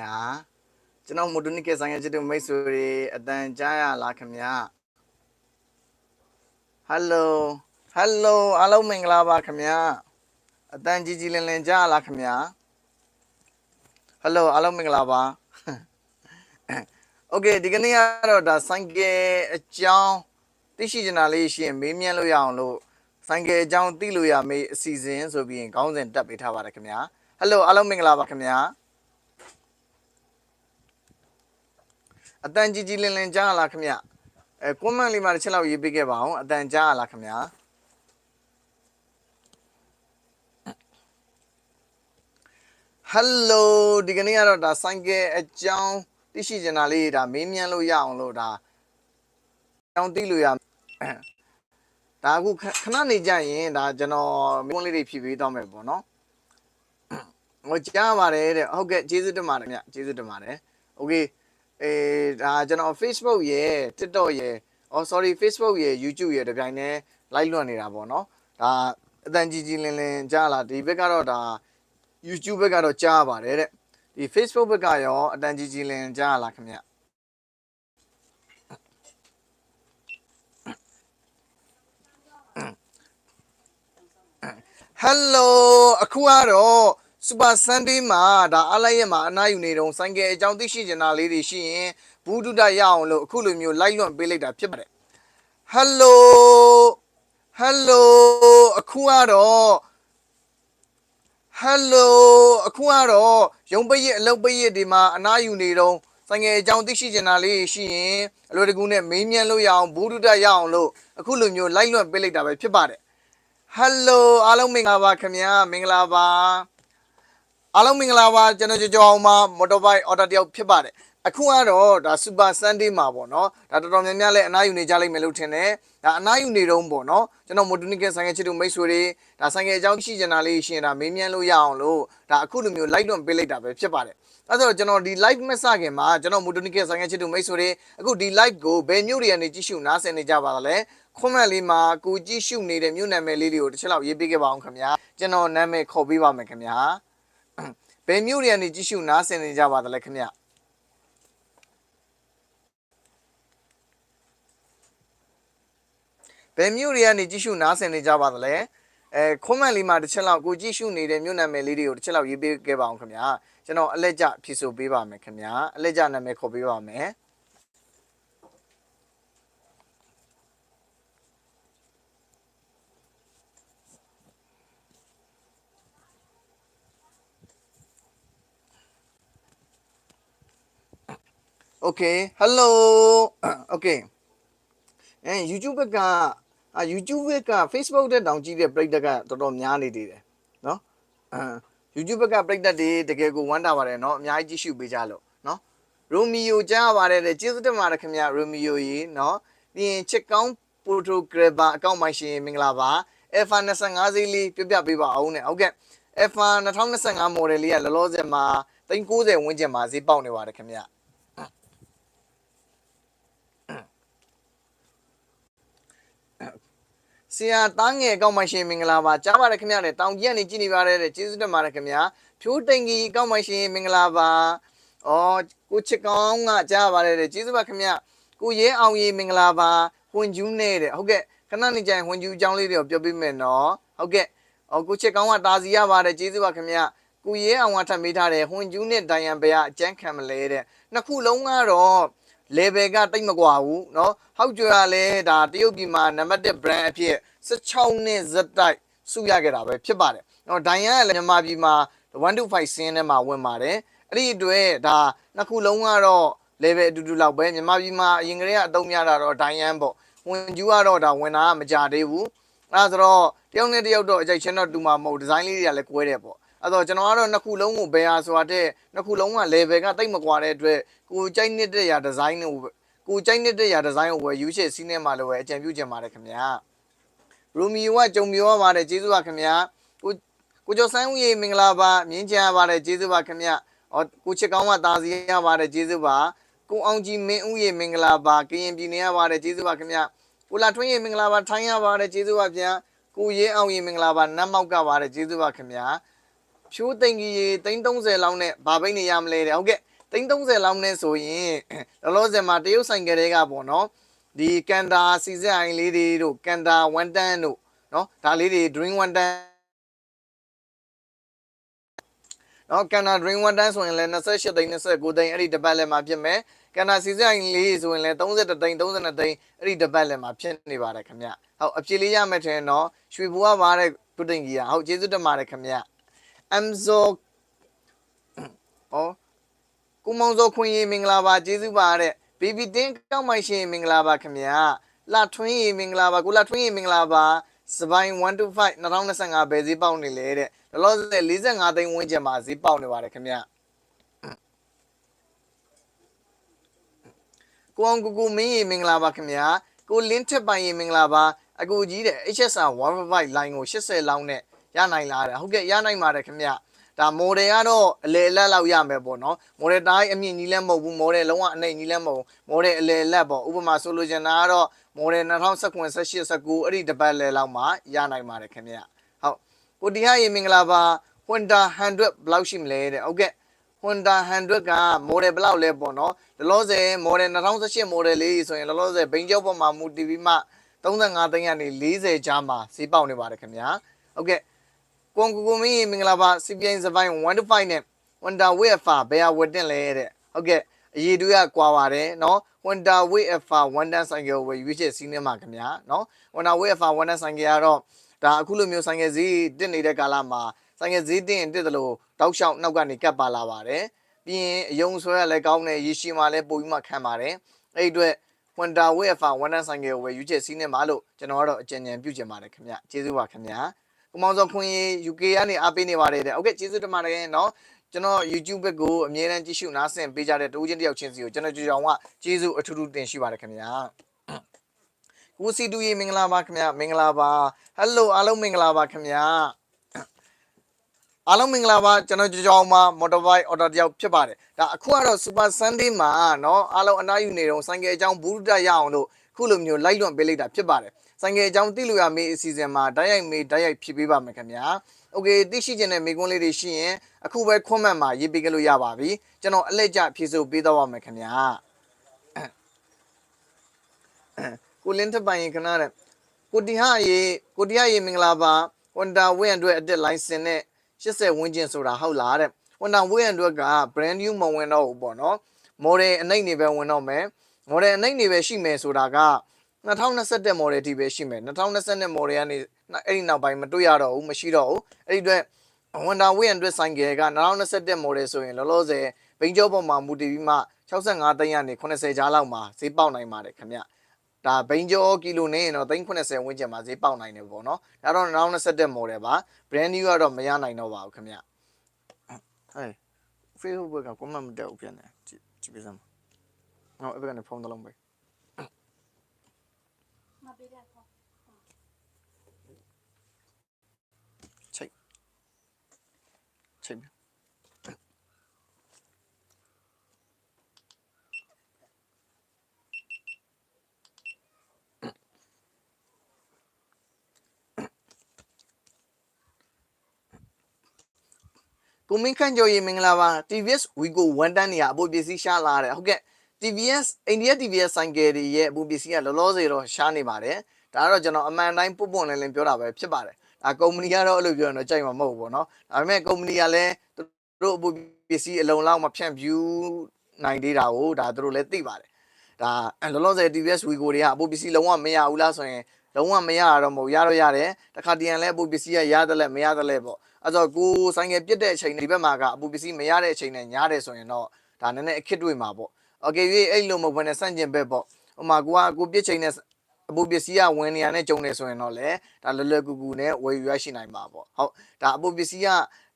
ဗျာကျွန်တော်မိုတိုနီကဆိုင်ရချစ်တို့မိတ်ဆွေတွေအတန်ကြားရလားခင်ဗျာဟယ်လိုဟယ်လိုအားလုံးမင်္ဂလာပါခင်ဗျာအတန်ကြီးကြီးလင်းလင်းကြားရလားခင်ဗျာဟယ်လိုအားလုံးမင်္ဂလာပါ โอเคဒီကနေ့ကတော့ဒါဆိုင်ကယ်အကြောင်းသိရှိချင်တာလေးရှိရင်မေးမြန်းလို့ရအောင်လို့ဆိုင်ကယ်အကြောင်းသိလို့ရမေးအစီအစဉ်ဆိုပြီးရင်ခေါင်းစဉ်တက်ပေးထားပါတယ်ခင်ဗျာဟယ်လိုအားလုံးမင်္ဂလာပါခင်ဗျာ အတန်ကြီးကြီးလင်းလင်းကြားရလားခင်ဗျအဲကွန်မန့်လေးမှာတစ်ချက်လောက်ရေးပေးခဲ့ပါအောင်အတန်ကြားရလားခင်ဗျာဟယ်လိုဒီကနေ့ကတော့ဒါဆိုင်ကယ်အကြောင်းသိရှိချင်တာလေးဒါမေးမြန်းလို့ရအောင်လို့ဒါအကြောင်းသိလို့ရ ဒါအခုခခဏနေကြရင်ဒါကျွန်တော်မွန်းလေးတွေဖြည့်ပေးတော့မယ်ပေါ့နော်ဟိုကြားပါတယ်တဲ့ဟုတ်ကဲ့ကျေးဇူးတင်ပါတယ်ခင်ဗျကျေးဇူးတင်ပါတယ်โอเค အဲဒါကျွန်တော် Facebook ရယ် TikTok ရယ် oh sorry Facebook ရယ် YouTube ရယ်တပြိုင်တည်း live လွှင့်နေတာပေါ့နော်ဒါအတန်ကြီးကြီးလင်းလင်းကြားလာဒီဘက်ကတော့ဒါ YouTube ဘက်ကတော့ကြားပါတယ်တဲ့ဒီ Facebook ဘက်ကရောအတန်ကြီးကြီးလင်းကြားလာခင်ဗျဟယ်လိုအခုကတော့ Super Sunday မှာဒါအလိုက်ရက်မှာအနားယူနေတော့ဆိုင်ကယ်အကြောင်းသိရှိချင်တာလေးတွေရှိရင်ဘူးတုဒရအောင်လို့အခုလိုမျိုးလိုက်လွန့်ပေးလိုက်တာဖြစ်ပါတယ်ဟယ်လိုဟယ်လိုအခုကတော့ဟယ်လိုအခုကတော့ရုံပရက်အလုပ်ပရက်ဒီမှာအနားယူနေတော့ဆိုင်ငယ်အကြောင်းသိရှိချင်တာလေးရှိရင်အလိုတကူနဲ့မေးမြန်းလို့ရအောင်ဘူးတုဒရအောင်လို့အခုလိုမျိုးလိုက်လွန့်ပေးလိုက်တာပဲဖြစ်ပါတယ်ဟယ်လိုအားလုံးမင်္ဂလာပါခင်ဗျာမင်္ဂလာပါ အားလုံးမင်္ဂလာပါကျွန်တော်ကြော်ကြော်အောင်မှာမော်တော်ဘိုက်အော်ဒါတယောက်ဖြစ်ပါတယ်အခုကတော့ဒါစူပါဆန်ဒေးမှာပေါ့နော်ဒါတော်တော်များများလည်းအနားယူနေကြလိမ့်မယ်လို့ထင်တယ်ဒါအနားယူနေတော့ပေါ့နော်ကျွန်တော်မိုတိုနီကဆိုင်ကချစ်တို့မိတ်ဆွေတွေဒါဆိုင်ကအကြောင်းရှိချင်တာလေးရှင်းတာမေးမြန်းလို့ရအောင်လို့ဒါအခုလိုမျိုး like တော့ပေးလိုက်တာပဲဖြစ်ပါတယ်အဲဆိုတော့ကျွန်တော်ဒီ live မစခင်မှာကျွန်တော်မိုတိုနီကဆိုင်ကချစ်တို့မိတ်ဆွေတွေအခုဒီ live ကိုဘယ်မြို့တွေကနေကြည့်ရှုနားဆင်နေကြပါသလဲ comment လေးမှာကိုကြည့်ရှုနေတဲ့မြို့နာမည်လေးတွေကိုတစ်ချက်လောက်ရေးပေးခဲ့ပါအောင်ခင်ဗျာကျွန်တော်နာမည်ခေါ်ပေးပါမယ်ခင်ဗျာ ဘယ်မြို့တွေကနေကြည့်ရှုနားဆင်နေကြပါသလဲခင်ဗျာဘယ်မြို့တွေကနေကြည့်ရှုနားဆင်နေကြပါသလဲအဲ comment လေးမှာတစ်ချက်လောက်ကိုကြည့်ရှုနေတဲ့မြို့နာမည်လေးတွေကိုတစ်ချက်လောက်ရေးပေးခဲ့ပါအောင်ခင်ဗျာကျွန်တော်အလက်ကျဖြည့်ဆို့ပေးပါမယ်ခင်ဗျာအလက်ကျနာမည်ခေါ်ပေးပါမယ် okay hello okay အဲ YouTube ကအာ YouTube က Facebook တဲ့တောင်ကြည့်တဲ့ပြိတ္တကတော်တော်များနေသေးတယ်နော်အဲ YouTube ကပြိတ္တတွေတကယ်ကိုဝမ်းတာပါတယ်နော်အများကြီးကြည့်ရှုပေးကြလို့နော်ရိုမီယိုကြားပါတယ်လေကျေးဇူးတင်ပါတယ်ခင်ဗျာရိုမီယိုရေနော်ပြီးရင်ချစ်ကောင်းပိုတိုဂရဘာအကောင့်မိုင်ရှင်မင်္ဂလာပါ Alpha 25စီးလေးပြပြပေးပါအောင်နဲ့ဟုတ်ကဲ့ Alpha 2025 model လေးကလောလောဆယ်မှာ390ဝန်းကျင်မှာဈေးပေါက်နေပါတယ်ခင်ဗျာ ဆရာတားငယ်အကောင့်မိုင်ရှင်မင်္ဂလာပါကြားပါတယ်ခင်ဗျာတဲ့တောင်ကြီးကနေကြည်နေပါတယ်တဲ့ကျေးဇူးတင်ပါတယ်ခင်ဗျာဖြိုးတိန်ကြီးအကောင့်မိုင်ရှင်မင်္ဂလာပါဩကိုချစ်ကောင်းကကြားပါတယ်တဲ့ကျေးဇူးပါခင်ဗျာကိုရဲအောင်ကြီးမင်္ဂလာပါဟွန်ကျူးနဲ့တဲ့ဟုတ်ကဲ့ခဏနေကြရင်ဟွန်ကျူးအကြောင်းလေးတွေကိုပြောပြမယ်နော်ဟုတ်ကဲ့ဩကိုချစ်ကောင်းကတာစီရပါတယ်ကျေးဇူးပါခင်ဗျာကိုရဲအောင်ကထပ်မေးထားတယ်ဟွန်ကျူးနဲ့ဒိုင်ယန်ဘယ်ကအကျန်းခံမလဲတဲ့နှစ်ခုလုံးကတော့ level ကတိတ်မကွာဘူးเนาะဟောက်ကြွရလဲဒါတရုတ်ပြည်မှာနံပါတ်1 brand အဖြစ်16နှစ်ဇက်တိုက်စုရခဲ့တာပဲဖြစ်ပါတယ်เนาะဒိုင်ယန်ကလည်းမြန်မာပြည်မှာ125ဆင်းထဲမှာဝင်ပါတယ်အဲ့ဒီအတွက်ဒါနှစ်ခုလုံးကတော့ level အတူတူလောက်ပဲမြန်မာပြည်မှာအရင်ကတည်းကအသုံးများတာတော့ဒိုင်ယန်ပေါ့ဝင်ကျူးကတော့ဒါဝင်တာကမကြသေးဘူးအဲ့ဒါဆိုတော့တယောက်နဲ့တယောက်တော့အကြိုက်ချင်းတော့တူမှာမဟုတ်ဒီဇိုင်းလေးတွေကလည်းကွဲတယ်ပေါ့ အဲ့တော့ကျွန်တော်ကတော့နှစ်ခုလုံးကိုဘယ်ဟာဆိုတာတဲ့နှစ်ခုလုံးက level ကတိတ်မကွာတဲ့အတွက်ကိုကြိုက်နေတဲ့ရာဒီဇိုင်းကိုကိုကြိုက်နေတဲ့ရာဒီဇိုင်းကိုပဲယူရှေ့စီးနေမှာလို့ပဲအကြံပြုချင်ပါတယ်ခင်ဗျာရူမီယိုကကြုံပြောပါတယ်ကျေးဇူးပါခင်ဗျာကိုကိုကျော်ဆန်းဦးရေမင်္ဂလာပါမြင်းချမ်းပါတယ်ကျေးဇူးပါခင်ဗျာဟောကိုချစ်ကောင်းကတာစီရပါတယ်ကျေးဇူးပါကိုအောင်ကြီးမင်းဦးရေမင်္ဂလာပါကရင်ပြည်နယ်ရပါတယ်ကျေးဇူးပါခင်ဗျာကိုလာထွန်းရေမင်္ဂလာပါထိုင်းရပါတယ်ကျေးဇူးပါဗျာကိုရဲအောင်ရေမင်္ဂလာပါနတ်မောက်ကပါတယ်ကျေးဇူးပါခင်ဗျာ ဖြိုးသိင်ကြီးရေ330လောက်နဲ့ဘာဘိတ်နေရမလဲတဲ့ဟုတ်ကဲ့330လောက်နဲ့ဆိုရင်လောလောဆယ်မှာတရုတ်ဆိုင်ကလေးကပေါ့နော်ဒီကန်တာစီဇန်အိုင်လေးတွေတို့ကန်တာ1တန်းတို့နော်ဒါလေးတွေ drink 1တန်းနော်ကန်နာ drink 1တန်းဆိုရင်လည်း28သိန်း29သိန်းအဲ့ဒီတစ်ပတ်လည်းမှာဖြစ်မယ်ကန်နာစီဇန်အိုင်လေးဆိုရင်လည်း32သိန်း32သိန်းအဲ့ဒီတစ်ပတ်လည်းမှာဖြစ်နေပါတယ်ခင်ဗျဟုတ်အပြည့်လေးရမယ်ထင်တော့ရွှေဘူကပါတဲ့ကုတင်ကြီးอ่ะဟုတ်ကျေးဇူးတင်ပါတယ်ခင်ဗျ Amzo ဩကုမောင်စောခွင့်ရေးမင်္ဂလာပါကျေးဇူးပါတဲ့ BB တင်းကောက်မိုက်ရှင်မင်္ဂလာပါခင်ဗျာလှထွင်းရေးမင်္ဂလာပါကိုလှထွင်းရေးမင်္ဂလာပါစပိုင်း125 2025ဘယ်ဈေးပေါက်နေလဲတဲ့လောလောဆယ်45သိန်းဝန်းကျင်မှာဈေးပေါက်နေပါတယ်ခင်ဗျာကိုအောင်ကိုကိုမင်းရေမင်္ဂလာပါခင်ဗျာကိုလင်းထက်ပိုင်ရေမင်္ဂလာပါအကူကြီးတဲ့ HSR 155 line ကို80လောက်နဲ့ ရနိုင်လားတဲ့ဟုတ်ကဲ့ရနိုင်ပါတယ်ခင်ဗျာဒါမော်ဒယ်ကတော့အလေအလတ်လောက်ရမယ်ပေါ့နော်မော်ဒယ်တိုင်းအမြင့်ကြီးလည်းမဟုတ်ဘူးမော်ဒယ်လုံးဝအနှိမ်ကြီးလည်းမဟုတ်ဘူးမော်ဒယ်အလေအလတ်ပေါ့ဥပမာဆိုလိုချင်တာကတော့မော်ဒယ်2019 18 19အဲ့ဒီတစ်ပတ်လေလောက်မှရနိုင်ပါတယ်ခင်ဗျာဟုတ်ကိုတီဟာရေမင်္ဂလာပါ Honda 100ဘယ်လောက်ရှိမလဲတဲ့ဟုတ်ကဲ့ Honda 100က model ဘယ်လောက်လဲပေါ့နော်လောလောဆယ် model 2018 model လေးဆိုရင်လောလောဆယ်ဘိန်းကျောက်ပေါ်မှာမူတည်ပြီးမှ35သိန်းကနေ40ကြားမှာဈေးပေါက်နေပါတယ်ခင်ဗျာဟုတ်ကဲ့ ကွန်ကူကူမင်းမင်္ဂလာပါ CPI စပိုင်း125နဲ့ Honda Wayfa ဘယ်ဟာဝတ်တင်လဲတဲ့ဟုတ်ကဲ့အရေးတူရကွာပါတယ်နော် Honda Wayfa 1 dan ဆိုင်ကယ်ဝယ်ရွေးချက်စီးနေမှာခင်ဗျာနော် Honda Wayfa 1 dan ဆိုင်ကယ်ကတော့ဒါအခုလိုမျိုးဆိုင်ကယ်ဈေးတက်နေတဲ့ကာလမှာဆိုင်ကယ်ဈေးတင်တက်တယ်လို့တောက်လျှောက်နောက်ကနေကပ်ပါလာပါတယ်ပြီးရင်အယုံဆွဲရလည်းကောင်းတယ်ရေရှည်မှလည်းပိုပြီးမှခံပါတယ်အဲ့ဒီအတွက် Honda Wayfa 1 dan ဆိုင်ကယ်ဝယ်ရွေးချက်စီးနေမှာလို့ကျွန်တော်ကတော့အကြံဉာဏ်ပြုချင်ပါတယ်ခင်ဗျကျေးဇူးပါခင်ဗျာ ကမောင်စောခွင့်ရေး UK ကနေအားပေးနေပါတယ်တဲ့ဟုတ်ကဲ့ကျေးဇူးတင်ပါတယ်နော်ကျွန်တော် YouTube ဘက်ကိုအမြဲတမ်းကြည့်ရှုနားဆင်ပေးကြတဲ့တူချင်းတယောက်ချင်းစီကိုကျွန်တော်ကြည်အောင်ကကျေးဇူးအထူးထူးတင်ရှိပါတယ်ခင်ဗျာကိုစီတူရေမင်္ဂလာပါခင်ဗျာမင်္ဂလာပါဟယ်လိုအားလုံးမင်္ဂလာပါခင်ဗျာအားလုံးမင်္ဂလာပါကျွန်တော်ကြောင်မှာ motorbike order တယောက်ဖြစ်ပါတယ်ဒါအခုကတော့ super sunday မှာเนาะအားလုံးအနားယူနေတော့ဆိုင်ကယ်အကြောင်းဘူးတရရအောင်လို့ခုလိုမျိုးလိုက်လွန်ပေးလိုက်တာဖြစ်ပါတယ် ဆိုင်ငယ်အကြောင်းသိလို့ရမေးအစီအစဉ်မှာတိုက်ရိုက်မေးတိုက်ရိုက်ဖြေပေးပါမယ်ခင်ဗျာ။ Okay သိရှိခြင်းနဲ့မေးခွန်းလေးတွေရှိရင်အခုပဲ comment မှာရေးပေးကြလို့ရပါပြီ။ကျွန်တော်အလက်ကျဖြေဆိုပေးသွားပါမယ်ခင်ဗျာ။ကိုလင်းထပိုင်ရင်ခဏတဲ့ကိုတီဟရေကိုတီဟရေမင်္ဂလာပါ။ Honda Win အတွက်အတက် license နဲ့80ဝန်းကျင်ဆိုတာဟုတ်လားတဲ့။ Honda Win အတွက်က brand new မဝင်တော့ဘူးပေါ့နော်။ model အနိုင်နေပဲဝင်တော့မယ်။ model အနိုင်နေပဲရှိမယ်ဆိုတာက 2021 model အထိပဲရှိမယ်2020 model ကနေအဲ့ဒီနောက်ပိုင်းမတွေ့ရတော့ဘူးမရှိတော့ဘူးအဲ့ဒီအတွက် Honda Way အတွက်ဆိုင်ကယ်က2021 model ဆိုရင်လောလောဆယ်ဘိန်းကျောပေါ်မှာမူတည်ပြီးမှ65သိန်းကနေ80ကြားလောက်မှာဈေးပေါက်နိုင်ပါတယ်ခင်ဗျဒါဘိန်းကျောကီလိုနဲ့ရင်တော့390ဝန်းကျင်မှာဈေးပေါက်နိုင်တယ်ပေါ့နော်ဒါတော့2021 model ပါ brand new ကတော့မရနိုင်တော့ပါဘူးခင်ဗျဟဲ့ Facebook က comment မတက်ဘူးပြန်တယ်ကြည့်ကြည့်ပြစမ်းဟောအဲ့ဘက်ကနေဖုန်းတစ်လုံးပဲ မပေးတဲ့ခေါ်ချိတ်ချိတ်ကိုမင်းခန့်ကျော်ရေမင်္ဂလာပါ TVS Wigo 1တန်းနေရအပေါ်ပစ္စည်းရှားလာတယ်ဟုတ်ကဲ့ TVS India TVS ဆိုင်ကယ်တွေရဲ့အပေါ်ပစ္စည်းကလောလောဆယ်တော့ရှားနေပါတယ်ဒါကတော့ကျွန်တော်အမှန်တိုင်းပုတ်ပွန့်လင်းလင်းပြောတာပဲဖြစ်ပါတယ်ဒါကုမ္ပဏီကတော့အဲ့လိုပြောရင်တော့ကြိုက်မှာမဟုတ်ဘူးပေါ့နော်ဒါပေမဲ့ကုမ္ပဏီကလည်းသူတို့အပေါ်ပစ္စည်းအလုံးလောက်မဖြန့်ဖြူးနိုင်သေးတာကိုဒါသူတို့လည်းသိပါတယ်ဒါလောလောဆယ် TVS Wigo တွေကအပေါ်ပစ္စည်းလုံးဝမရဘူးလားဆိုရင်လုံးဝမရတော့မဟုတ်ရတော့ရတယ်တခါတရံလဲအပူပစ္စည်းကရတယ်လဲမရတယ်လဲပေါ့အဲ့တော့ကိုဆိုင်ငယ်ပြစ်တဲ့အချိန်ဒီဘက်မှာကအပူပစ္စည်းမရတဲ့အချိန်နဲ့ညားတယ်ဆိုရင်တော့ဒါနည်းနည်းအခက်တွေ့မှာပေါ့ โอเค၍အဲ့လိုမဟုတ်ဘဲနဲ့စန့်ကျင်ဘက်ပေါ့ဟိုမှာကိုကကိုပြစ်ချိန်နဲ့အပူပစ္စည်းကဝင်နေရတဲ့ကြုံနေဆိုရင်တော့လေဒါလွယ်လွယ်ကူကူနဲ့ဝယ်ယူရရှိနိုင်မှာပေါ့ဟုတ်ဒါအပူပစ္စည်းက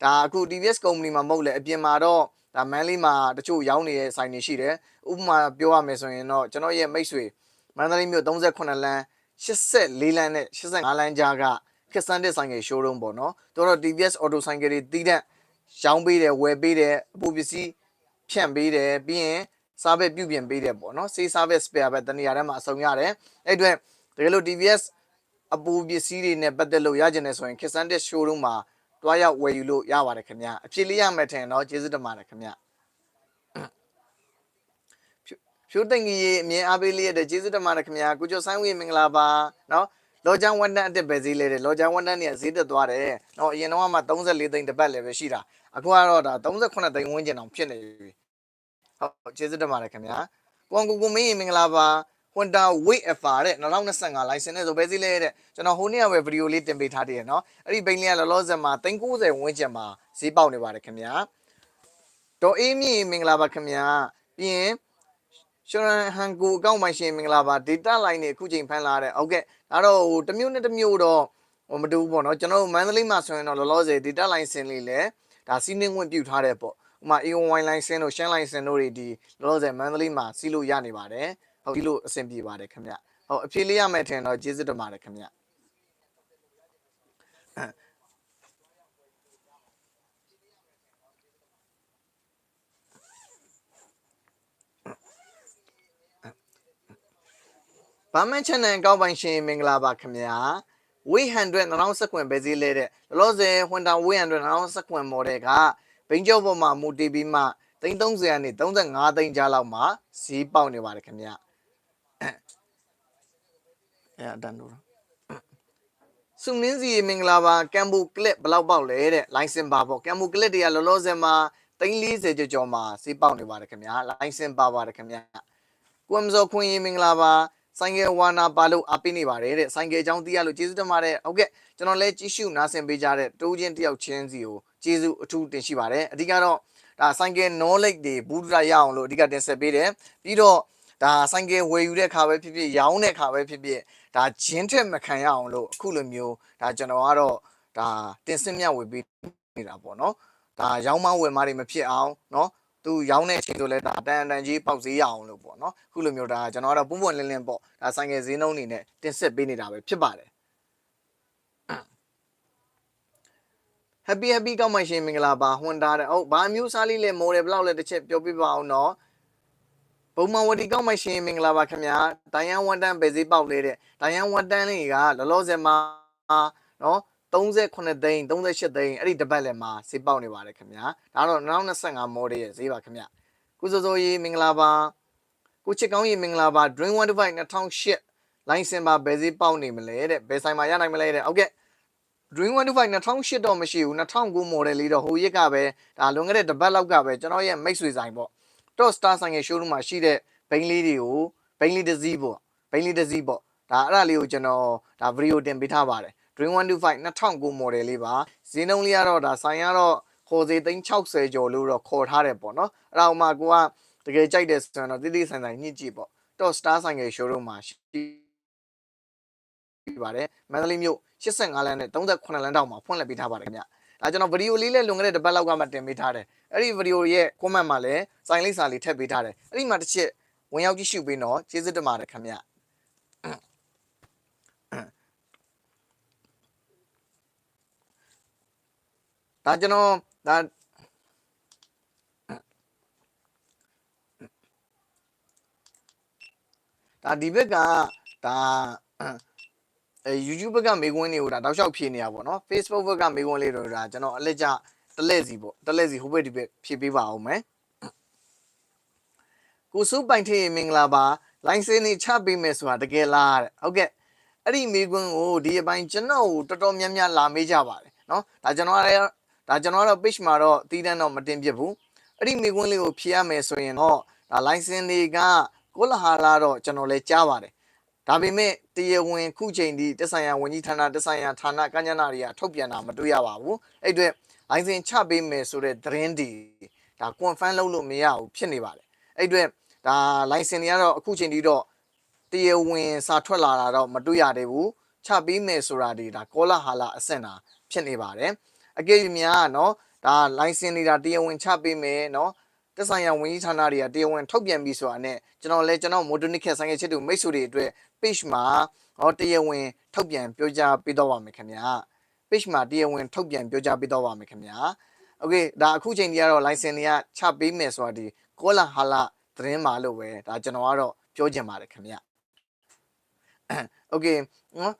ဒါအခု TVS company မှာမဟုတ်လေအပြင်မှာတော့ဒါမန်းလေးမှာတချို့ရောင်းနေတဲ့ဆိုင်တွေရှိတယ်ဥပမာပြောရမယ်ဆိုရင်တော့ကျွန်တော်ရဲ့မိတ်ဆွေမန္တလေးမြို့38လမ်း84လမ်းနဲ့85လမ်းကြားကခက်ဆန်တဲ့ဆိုင်ကယ် showroom ပေါ့နော်တော်တော့ TVS auto ဆိုင်ကယ်တွေတီးတဲ့ရောင်းပေးတယ်ဝယ်ပေးတယ်အပူပစ္စည်းဖြန့်ပေးတယ်ပြီးရင် စားဘက်ပြုပြင်ပေးတယ်ပေါ့နော်စေးစားဘက် spare ဘက်တနေရာထဲမှာအဆုံးရတယ်အဲ့အတွက်တကယ်လို့ TVS အပူပစ္စည်းတွေနဲ့ပတ်သက်လို့ရကြတယ်ဆိုရင်ခက်ဆန်တဲ့ showroom မှာတွားရောက်ဝယ်ယူလို့ရပါတယ်ခင်ဗျာအဖြစ်လေးရမယ်ထင်တော့ကျေးဇူးတင်ပါတယ်ခင်ဗျာ ဖြိုးတင်ကြီးရေအမြင်အားပေးလေးရတဲ့ကျေးဇူးတင်ပါတယ်ခင်ဗျာကိုကျော်ဆိုင်ဝေမင်္ဂလာပါနော်လောချန်ဝန်တန်အတက်ပဲဈေးလေးတယ်လောချန်ဝန်တန်เนี่ยဈေးတက်သွားတယ်နော်အရင်တော့မှ34သိန်းတစ်ပတ်လည်းပဲရှိတာအခုကတော့ဒါ38သိန်းဝန်းကျင်အောင်ဖြစ်နေပြီ ဟုတ်ကျေးဇူးတင်ပါတယ်ခင်ဗျာကိုအောင်ကိုကိုမင်းရေမင်္ဂလာပါ Honda Wave FR တဲ့2025 license နဲ့ဆိုပဲစီးလဲတဲ့ကျွန်တော်ဟိုနေ့ကပဲဗီဒီယိုလေးတင်ပေးထားတယ်เนาะအဲ့ဒီဘိန်းလေးကလောလောဆယ်မှာ390ဝန်းကျင်မှာဈေးပေါက်နေပါတယ်ခင်ဗျာဒေါ်အေးမြင့်မင်္ဂလာပါခင်ဗျာပြီးရင်ရှရန်ဟန်ကိုအကောင့်မိုင်ရှင်မင်္ဂလာပါ data line တွေအခုချိန်ဖန်လာတဲ့ဟုတ်ကဲ့ဒါတော့ဟိုတစ်မျိုးနဲ့တစ်မျိုးတော့ဟိုမတူဘူးပေါ့နော်ကျွန်တော်မန္တလေးမှာဆိုရင်တော့လောလောဆယ် data line ဆင်းလေးလဲဒါစီးနှင်းဝင်ပြုတ်ထားတဲ့ပေါ့ ဥမာ A1 line ဆင်းတို့ရှမ်း line ဆင်းတို့တွေဒီလောလောဆယ်မန္တလေးမှာစီးလို့ရနေပါတယ်ဟုတ်ဒီလိုအဆင်ပြေပါတယ်ခင်ဗျဟုတ်အဖြေလေးရမယ်ထင်တော့ကျေးဇူးတင်ပါတယ်ခင်ဗျဘာမန် channel ကောက်ပိုင်ရှင်မင်္ဂလာပါခင်ဗျာဝေး100 2019ခွင်ပဲစည်းလဲတဲ့လောလောဆယ် Honda ဝေး100 2019ခွင် model က ဘိန်းကျော်ပေါ်မှာမူတည်ပြီးမှ330ကနေ35သိန်းကြားလောက်မှာဈေးပေါက်နေပါတယ်ခင်ဗျာအဲအတန်လို့စုမင်းစီမင်္ဂလာပါကမ်ဘူကလစ်ဘယ်လောက်ပေါက်လဲတဲ့ license ပါပေါ့ကမ်ဘူကလစ်တွေကလောလောဆယ်မှာ340ကျော်ကျော်မှာဈေးပေါက်နေပါတယ်ခင်ဗျာ license ပါပါတယ်ခင်ဗျာကွမ်ဇော်ခွင်ရင်မင်္ဂလာပါဆိုင်ကယ်ဝါနာပါလို့အပိနေပါတယ်တဲ့ဆိုင်ကယ်အကြောင်းသိရလို့ကျေးဇူးတင်ပါတယ်ဟုတ်ကဲ့ကျွန်တော်လည်းကြည့်ရှုနားဆင်ပေးကြတဲ့တိုးချင်းတယောက်ချင်းစီကို ကျေးဇူးအထူးတင်ရှိပါတယ်အဓိကတော့ဒါဆိုင်ကယ် knowledge တွေဘူးဒရာရအောင်လို့အဓိကတင်ဆက်ပေးတယ်ပြီးတော့ဒါဆိုင်ကယ်ဝယ်ယူတဲ့ခါပဲဖြစ်ဖြစ်ရောင်းတဲ့ခါပဲဖြစ်ဖြစ်ဒါဂျင်းထက်မခံရအောင်လို့အခုလိုမျိုးဒါကျွန်တော်ကတော့ဒါတင်ဆက်မြဝေပေးနေတာပေါ့နော်ဒါရောင်းမဝယ်မတွေမဖြစ်အောင်နော်သူရောင်းတဲ့အချိန်ဆိုလဲဒါတန်တန်ကြီးပေါက်ဈေးရအောင်လို့ပေါ့နော်အခုလိုမျိုးဒါကျွန်တော်ကတော့ပုံပွင့်လင်းလင်းပေါ့ဒါဆိုင်ကယ်ဈေးနှုန်းနေနဲ့တင်ဆက်ပေးနေတာပဲဖြစ်ပါတယ် Happy Happy ကောက်မှရှင်မင်္ဂလာပါ Honda တဲ့ဟုတ်ဘာမျိုးစားလေးလဲ model ဘယ်လောက်လဲတစ်ချက်ပြောပြပါအောင်နော်ဘုံမဝတီကောက်မှရှင်မင်္ဂလာပါခင်ဗျာဒိုင်ယန်ဝန်တန်ပဲဈေးပေါက်လေးတဲ့ဒိုင်ယန်ဝန်တန်လေးကလောလောဆယ်မှာနော်38သိန်း38သိန်းအဲ့ဒီတပတ်လည်းမှာဈေးပေါက်နေပါတယ်ခင်ဗျာဒါတော့2025 model ရဲ့ဈေးပါခင်ဗျာကုစိုးစိုးကြီးမင်္ဂလာပါကိုချစ်ကောင်းကြီးမင်္ဂလာပါ Dream 125 2008 license ပါဘယ်ဈေးပေါက်နေမလဲတဲ့ဘယ်ဆိုင်မှာရနိုင်မလဲတဲ့ဟုတ်ကဲ့ Dream 125 2008တော့မရှိဘူး2009 model လေးတော့ဟိုရက်ကပဲဒါလွန်ခဲ့တဲ့တစ်ပတ်လောက်ကပဲကျွန်တော်ရဲ့မိတ်ဆွေဆိုင်ပေါ့ Top Star ဆိုင်ရဲ့ showroom မှာရှိတဲ့ဘိန်းလေးတွေကိုဘိန်းလေးတစ်စီးပေါ့ဘိန်းလေးတစ်စီးပေါ့ဒါအဲ့ဒါလေးကိုကျွန်တော်ဒါဗီဒီယိုတင်ပေးထားပါတယ် Dream 125 2009 model လေးပါဈေးနှုန်းလေးကတော့ဒါဆိုင်ကတော့ခေါ်စေသိန်း60ကျော်လို့တော့ခေါ်ထားတယ်ပေါ့နော်အဲ့ဒါဥမာကိုကတကယ်ကြိုက်တယ်ဆိုရင်တော့တိတိဆိုင်ဆိုင်ညှစ်ကြည့်ပေါ့ Top Star ဆိုင်ရဲ့ showroom မှာရှိ ပြပါတယ်မန္တလေးမြို့85လမ်းနဲ့38လမ်းတောင်မှာဖွင့်လှစ်ပေးထားပါတယ်ခင်ဗျဒါကျွန်တော်ဗီဒီယိုလေးလည်းလွန်ခဲ့တဲ့တစ်ပတ်လောက်ကမှတင်ပေးထားတယ်အဲ့ဒီဗီဒီယိုရဲ့ comment မှာလည်းစိုင်းလိပ်စာလေးထည့်ပေးထားတယ်အဲ့ဒီမှာတစ်ချက်ဝင်ရောက်ကြည့်ရှုပေးတော့ကျေးဇူးတင်ပါတယ်ခင်ဗျဒါကျွန်တော်ဒါဒါဒီဘက်ကဒါ အဲ YouTube ဘက်ကမေကွန်းတွေကိုဒါတောက်လျှောက်ဖြေနေတာပေါ့နော် Facebook ဘက်ကမေကွန်းလေးတွေဒါကျွန်တော်အလက်ကျတလက်စီပေါ့တလက်စီဟိုဘက်ဒီဘက်ဖြေပေးပါအောင်မယ်ကိုစုပိုင်ထေးမင်္ဂလာပါလိုင်းစင်းနေချပေးမယ်ဆိုတာတကယ်လားတဲ့ဟုတ်ကဲ့အဲ့ဒီမေကွန်းကိုဒီအပိုင်းကျွန်တော်တော်တော်များများလာမေးကြပါတယ်နော်ဒါကျွန်တော်လည်းဒါကျွန်တော်ကတော့ page မှာတော့တီးတန်းတော့မတင်ပြဘူးအဲ့ဒီမေကွန်းလေးကိုဖြေရမယ်ဆိုရင်တော့ဒါလိုင်းစင်းတွေကကိုလဟာလာတော့ကျွန်တော်လည်းကြားပါတယ် ဒါပေမဲ့တရားဝင်ခုချိန်ဒီတက်ဆိုင်ရာဝန်ကြီးဌာနတက်ဆိုင်ရာဌာနကညနာတွေကထုတ်ပြန်တာမတွေ့ရပါဘူးအဲ့အတွက်လိုင်စင်ချပေးမယ်ဆိုတဲ့သတင်းတွေဒါ confirm လုပ်လို့မရဘူးဖြစ်နေပါတယ်အဲ့အတွက်ဒါလိုင်စင်တွေကတော့အခုချိန်ဒီတော့တရားဝင်စာထွက်လာတာတော့မတွေ့ရသေးဘူးချပေးမယ်ဆိုတာဒီဒါကောလာဟာလာအဆင့်တာဖြစ်နေပါတယ်အကယ်၍များနော်ဒါလိုင်စင်တွေဒါတရားဝင်ချပေးမယ်နော် တက်ဆိုင်ရာဝန်ကြီးဌာနတွေကတရားဝင်ထုတ်ပြန်ပြီဆိုတာနဲ့ကျွန်တော်လည်းကျွန်တော် Modonic ခက်ဆိုင်ရချစ်သူမိတ်ဆွေတွေအတွက် page မှာဟောတရားဝင်ထုတ်ပြန်ပြောကြားပေးတော့ပါမယ်ခင်ဗျာ page မှာတရားဝင်ထုတ်ပြန်ပြောကြားပေးတော့ပါမယ်ခင်ဗျာ okay ဒါအခုချိန်ကြီးကတော့ license တွေကချပေးမယ်ဆိုတာဒီကောလာဟာလာသတင်းမှာလို့ပဲဒါကျွန်တော်ကတော့ပြောချင်ပါတယ်ခင်ဗျာ okay နော်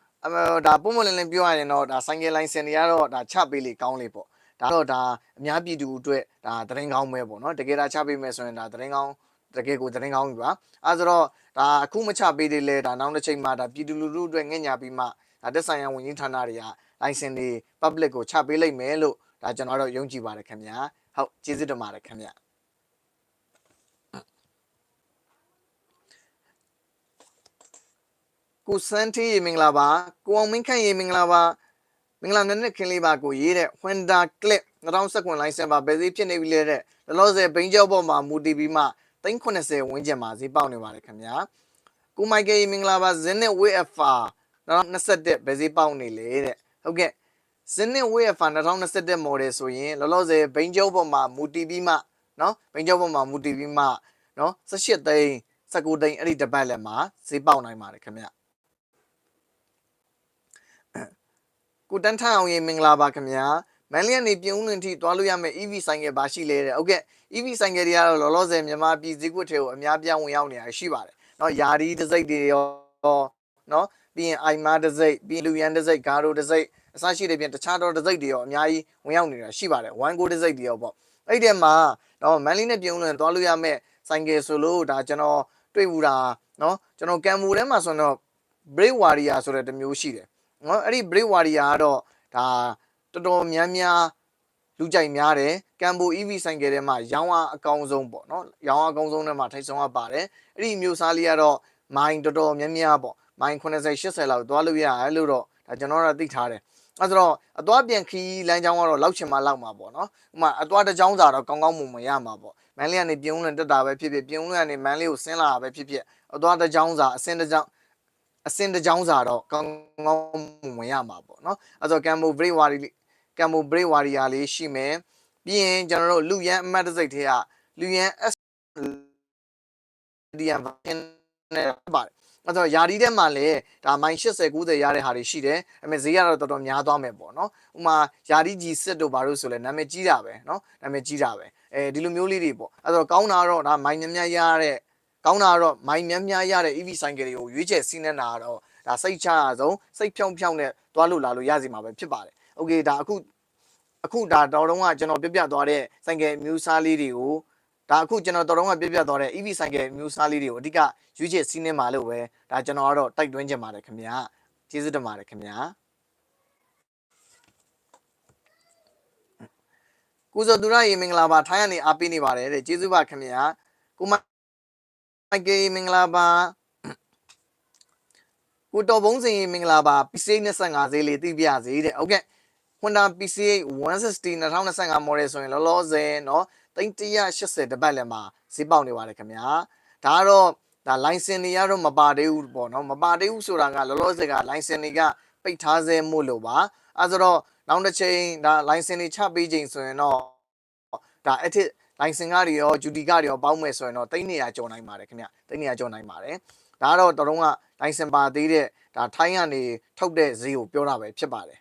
ဒါပုံမလင်းလင်းပြောရရင်တော့ဒါ single license တွေကတော့ဒါချပေးလေကောင်းလေပေါ့ ဒါတော့ဒါအများပြည်သူအတွက်ဒါသတင်းကောင်းပဲပေါ့နော်တကယ်ဒါချပေးမယ်ဆိုရင်ဒါသတင်းကောင်းတကယ်ကိုသတင်းကောင်းပြီပါအဲဆိုတော့ဒါအခုမချပေးသေးလဲဒါနောက်တစ်ချိန်မှာဒါပြည်သူလူထုအတွက်ငှက်ညာပြီးမှဒါတက်ဆိုင်ရာဝန်ကြီးဌာနတွေက license တွေ public ကိုချပေးလိုက်မယ်လို့ဒါကျွန်တော်တို့ယုံကြည်ပါတယ်ခင်ဗျာဟုတ်ကျေးဇူးတင်ပါတယ်ခင်ဗျာကိုစန်းတီးရေမင်္ဂလာပါကိုအောင်မင်းခန့်ရေမင်္ဂလာပါမ င်္ဂလာနှစ်နှစ်ခင်လေးပါကိုရေးတဲ့ Honda Click 2019 license ပါဘယ်စီဖြစ်နေပြီလဲတဲ့ဒလော့ဆယ်ဘိန်းကျောက်ပေါ်မှာမူတည်ပြီးမှ380ဝန်းကျင်မှာဈေးပေါက်နေပါတယ်ခင်ဗျာကိုမိုက်ကယ်မင်္ဂလာပါဇင်းနဲ့ WFR 2021ဘယ်စီပေါက်နေလေတဲ့ဟုတ်ကဲ့ဇင်းနဲ့ WFR 2021 model ဆိုရင်လောလောဆယ်ဘိန်းကျောက်ပေါ်မှာမူတည်ပြီးမှနော်ဘိန်းကျောက်ပေါ်မှာမူတည်ပြီးမှနော်18သိန်း19သိန်းအဲ့ဒီတပတ်လည်းမှာဈေးပေါက်နိုင်ပါတယ်ခင်ဗျာ ကိုတန်းထအောင်ရေမင်္ဂလာပါခင်ဗျာမန်လီကနေပြုံးလွင်ထိသွားလို့ရမယ့် EV ဆိုင်ကယ်ပါရှိလေတဲ့ဟုတ်ကဲ့ EV ဆိုင်ကယ်တွေကတော့လောလောဆယ်မြန်မာပြည်စည်းကွက်ထဲကိုအများပြားဝင်ရောက်နေတာရှိပါတယ်เนาะယာဒီတစ်စိတ်တွေရောเนาะပြီးရင်အိုင်မာတစ်စိတ်ပြီးလူရန်တစ်စိတ်ဂါရိုတစ်စိတ်အစရှိတဲ့ပြင်တခြားတော့တစ်စိတ်တွေရောအများကြီးဝင်ရောက်နေတာရှိပါတယ်1 go တစ်စိတ်တွေရောပေါ့အဲ့ဒီထဲမှာเนาะမန်လီနဲ့ပြုံးလွင်သွားလို့ရမယ့်ဆိုင်ကယ်ဆိုလို့ဒါကျွန်တော်တွေ့ဘူးတာเนาะကျွန်တော်ကံမူထဲမှာဆိုတော့ brake warrior ဆိုတဲ့တစ်မျိုးရှိတယ် နော်အဲ့ဒီ brake warrior ကတော့ဒါတော်တော်များများလူကြိုက်များတယ်ကမ်ဘို EV ဆိုင်ကယ်ထဲမှာရောင်းအားအကောင်းဆုံးပေါ့နော်ရောင်းအားအကောင်းဆုံးထဲမှာထိတ်ဆုံးကပါတယ်အဲ့ဒီမျိုးစားလေးကတော့မိုင်တော်တော်များများပေါ့မိုင်80 80လောက်သွားလို့ရတယ်လို့တော့ဒါကျွန်တော်တို့သိထားတယ်အဲဆိုတော့အသွားပြန်ခီးလမ်းကြောင်းကတော့လောက်ချင်မှလောက်မှာပေါ့နော်ဥမာအသွားတစ်ကြောင်းစာတော့ကောင်းကောင်းမွန်မွန်ရမှာပေါ့မန်လေးကနေပြုံးလွန်တက်တာပဲဖြစ်ဖြစ်ပြုံးလွန်ကနေမန်လေးကိုဆင်းလာတာပဲဖြစ်ဖြစ်အသွားတစ်ကြောင်းစာအစင်းတစ်ကြောင်း အစင်တစ်ကြောင်းစာတော့ကောင်းကောင်းဝင်ရမှာပေါ့နော်အဲဆိုကမ်မိုဘရိဝါရီကမ်မိုဘရိဝါရီယာလေးရှိမယ်ပြီးရင်ကျွန်တော်တို့လူရန်အမတ်တစိတ်ထဲကလူရန် S ဒီယမ်နဲ့ပါတယ်အဲဆိုယာဒီထဲမှာလည်းဒါမိုင်80 90ရတဲ့ဟာတွေရှိတယ်အဲမဲ့ဈေးကတော့တော်တော်များသွားမယ်ပေါ့နော်ဥမာယာဒီဂျီစစ်တို့ဘာလို့ဆိုလဲနာမည်ကြီးတာပဲနော်နာမည်ကြီးတာပဲအဲဒီလိုမျိုးလေးတွေပေါ့အဲဆိုကောင်းတာတော့ဒါမိုင်များများရတဲ့ ကောင်းတာကတော့မိုင်များများရတဲ့ EV ဆိုင်ကယ်တွေကိုရွေးချယ်စီးနှင်းတာကတော့ဒါစိတ်ချရဆုံးစိတ်ဖြောင်းဖြောင်းနဲ့သွားလို့လာလို့ရစီမှာပဲဖြစ်ပါတယ်။ Okay ဒါအခုအခုဒါတော်တုံးကကျွန်တော်ပြပြသွားတဲ့ဆိုင်ကယ်မျိုးစားလေးတွေကိုဒါအခုကျွန်တော်တော်တုံးကပြပြသွားတဲ့ EV ဆိုင်ကယ်မျိုးစားလေးတွေကိုအဓိကရွေးချယ်စီးနှင်းမှာလို့ပဲဒါကျွန်တော်ကတော့တိုက်တွန်းချင်ပါတယ်ခင်ဗျာ။ကျေးဇူးတင်ပါတယ်ခင်ဗျာ။ကိုဇော်သူရရေမင်္ဂလာပါထိုင်းကနေအားပေးနေပါတယ်တဲ့ကျေးဇူးပါခင်ဗျာ။ကိုမမိုက်ကယ်မင်္ဂလာပါကိုတော်ဘုံစင်မင်္ဂလာပါ PCA 25ဈေးလေးသိပြစေတဲ့ဟုတ်ကဲ့ Honda PCA 160 2025 model ဆိုရင်လောလောဆယ်เนาะ380တပတ်လည်းမှာဈေးပေါက်နေပါတယ်ခင်ဗျာဒါကတော့ဒါ license တွေကတော့မပါသေးဘူးပေါ့နော်မပါသေးဘူးဆိုတာကလောလောဆယ်က license တွေကပိတ်ထားစေမို့လို့ပါအဲဆိုတော့နောက်တစ်ချိန်ဒါ license တွေချပေးချိန်ဆိုရင်တော့ဒါ အထစ် license ကားတွေရော duty ကားတွေရောပေါင်းမယ်ဆိုရင်တော့300ကျော်နိုင်ပါတယ်ခင်ဗျ300ကျော်နိုင်ပါတယ်ဒါကတော့တော်တော်က license ပါသေးတဲ့ဒါထိုင်းကနေထုတ်တဲ့ဈေးကိုပြောတာပဲဖြစ်ပါတယ်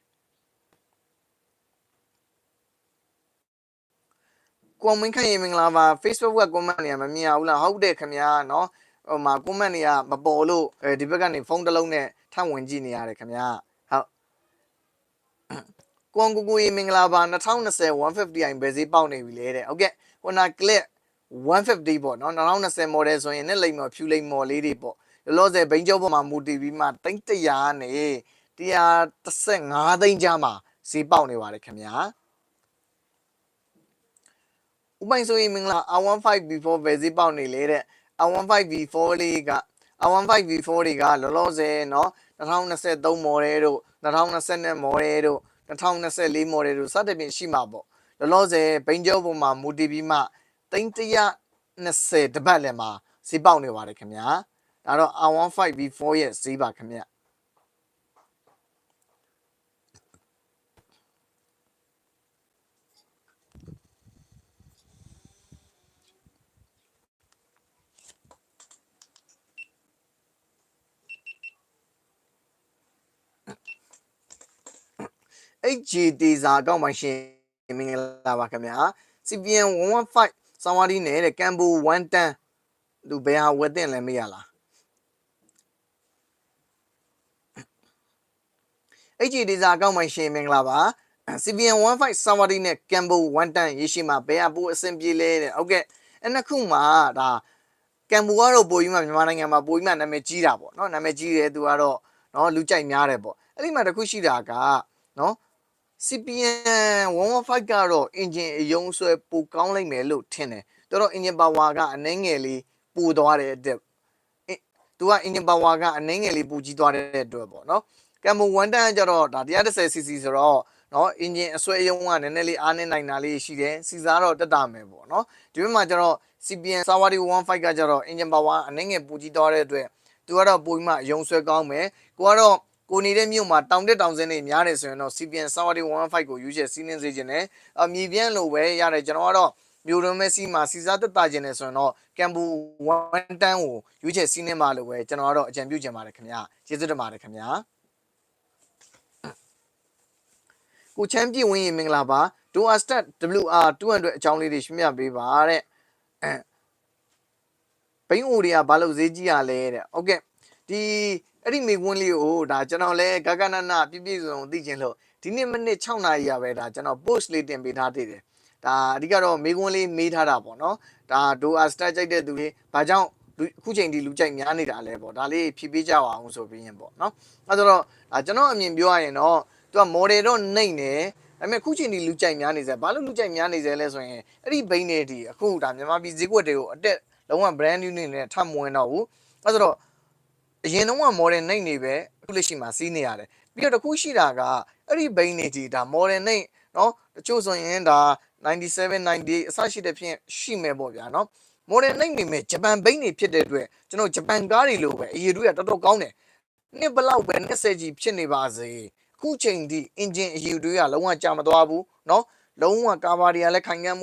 ကွန်မင်းခန့်ရေမင်္ဂလာပါ Facebook က comment တွေကမမြင်ရဘူးလားဟုတ်တယ်ခင်ဗျာเนาะဟိုမှာ comment တွေကမပေါ်လို့အဲဒီဘက်ကနေဖုန်းတစ်လုံးနဲ့ထပ်ဝင်ကြည့်နေရတယ်ခင်ဗျာဟုတ်ကွန်ကူကူရေမင်္ဂလာပါ2020 150i ဘယ်ဈေးပေါက်နေပြီလဲတဲ့ဟုတ်ကဲ့ ဟိုနာ clip 150ပေါ့နော်2020 model ဆိုရင်နဲ့လိမ့်မော်ဖြူလိမ့်မော်လေးတွေပေါ့လောလောဆယ်ဘိန်းကျောပေါ်မှာမူတည်ပြီးမှတိတ်တရာနဲ့135သိန်းကြားမှာဈေးပေါက်နေပါတယ်ခင်ဗျာဥပိုင်ဆိုရင်မင်္ဂလာ R15 before ပဲဈေးပေါက်နေလေတဲ့ R15 V4 လေးက R15 V4 တွေကလောလောဆယ်เนาะ2023 model တို့2022 model တို့2024 model တို့စသဖြင့်ရှိမှာပေါ့ လောလောဆယ်ဘိန်းကျောပေါ်မှာမူတည်ပြီးမှ320တပတ်လည်းမှာဈေးပေါက်နေပါတယ်ခင်ဗျာဒါတော့ R15 V4 ရဲ့ဈေးပါခင်ဗျအဲ့ GT စာအကောင့်ပိုင်ရှင် မင်္ဂလာပါခင်ဗျာ CPN 115စောင်းဝါဒီနဲ့တဲ့ကမ်ဘူ1တန်သူဘယ်ဟာဝယ်တင်လဲမေးရလား HG ဒေဇာအကောင့်မိုင်ရှင်မင်္ဂလာပါ CPN 15 Sawadee နဲ့ Cambo 1 tan ရေးရှိမှာဘယ်အပူအဆင်ပြေလဲတဲ့ဟုတ်ကဲ့အဲ့နှစ်ခုမှာဒါကမ်ဘူကတော့ပိုပြီးမှမြန်မာနိုင်ငံမှာပိုပြီးမှနာမည်ကြီးတာပေါ့နော်နာမည်ကြီးတယ်သူကတော့နော်လူကြိုက်များတယ်ပေါ့အဲ့ဒီမှာတစ်ခုရှိတာကနော် CPN 115ကတော့ engine အယုံဆွဲပိုကောင်းလိုက်မယ်လို့ထင်တယ်တော်တော့ engine power ကအနှဲငယ်လေးပိုသွားတဲ့အတွက်အင်းသူက engine power ကအနှဲငယ်လေးပိုကြီးသွားတဲ့အတွက်ပေါ့နော်ကမ်ဘူ1တန်းကျတော့ဒါ 130cc ဆိုတော့နော် engine အဆွဲအယုံကနည်းနည်းလေးအားနေနိုင်တာလေးရှိတယ်စီစားတော့တက်တာမယ်ပေါ့နော်ဒီဘက်မှာကျတော့ CPN Sawari 15ကကျတော့ engine power အနှဲငယ်ပိုကြီးသွားတဲ့အတွက်သူကတော့ပိုပြီးမှအယုံဆွဲကောင်းမယ်ကိုကတော့ ကိုနေတဲ့မြို့မှာတောင်တက်တောင်စင်းတွေများတယ်ဆိုရင်တော့ CPN Sawari 15ကိုယူချက်စီးနှင်းစေခြင်းနဲ့အမြည်ပြန့်လို့ပဲရတယ်ကျွန်တော်ကတော့မြို့တွင်းမဲ့စီမှာစီစားတက်တာခြင်းနဲ့ဆိုရင်တော့ကမ်ဘူ1တန်းကိုယူချက်စီးနှင်းပါလို့ပဲကျွန်တော်ကတော့အကြံပြုချင်ပါတယ်ခင်ဗျာကျေးဇူးတင်ပါတယ်ခင်ဗျာကိုချမ်းပြည့်ဝင်းရင်မင်္ဂလာပါဒိုအာစတက် WR 200အကြောင်းလေးတွေရှင်းပြပေးပါတဲ့အဲဘိန်းအိုတွေကဘာလို့ဈေးကြီးရလဲတဲ့ဟုတ်ကဲ့ဒီ အဲ့ဒီမိကွန်းလေးကိုဒါကျွန်တော်လဲဂဂနနပြည့်ပြည့်စုံစုံသိချင်လို့ဒီနေ့မိနစ်6နာရီရပဲဒါကျွန်တော် post လေးတင်ပေးထားသေးတယ်ဒါအဓိကတော့မိကွန်းလေးမေးထားတာပေါ့နော်ဒါဒိုအာစတက်ကြိုက်တဲ့သူတွေဘာကြောင့်လူအခုချိန်ဒီလူကြိုက်များနေတာလဲပေါ့ဒါလေးဖြည့်ပေးကြပါအောင်ဆိုပြီးရင်ပေါ့နော်အဲဆိုတော့ဒါကျွန်တော်အမြင်ပြောရရင်တော့သူက model တော့နှိမ့်နေဒါပေမဲ့အခုချိန်ဒီလူကြိုက်များနေစေဘာလို့လူကြိုက်များနေစေလဲဆိုရင်အဲ့ဒီဘိန်းတွေဒီအခုဒါမြန်မာပြည်ဈေးကွက်တွေကိုအတက်လုံးဝ brand new နေနဲ့ထပ်မဝင်တော့ဘူးအဲဆိုတော့ အရင်တော့က model နှိပ်နေပဲအခုလက်ရှိမှာစီးနေရတယ်ပြီးတော့တခုရှိတာကအဲ့ဒီဘိန်းနေကြီးဒါ model နှိပ်နော်တချို့ဆိုရင်ဒါ97 98အစရှိတဲ့ဖြင့်ရှိမယ်ပေါ့ဗျာနော် model နှိပ်နေမယ်ဂျပန်ဘိန်းနေဖြစ်တဲ့အတွက်ကျွန်တော်ဂျပန်ကားတွေလိုပဲအရေးတူရတော်တော်ကောင်းတယ်နှစ်ဘလောက်ပဲ20ကြီးဖြစ်နေပါစေခုချိန်ထိ engine အရေးတူရလုံးဝကြာမသွားဘူးနော်လုံးဝကာဘာတွေကလည်းခိုင်ခံ့မှု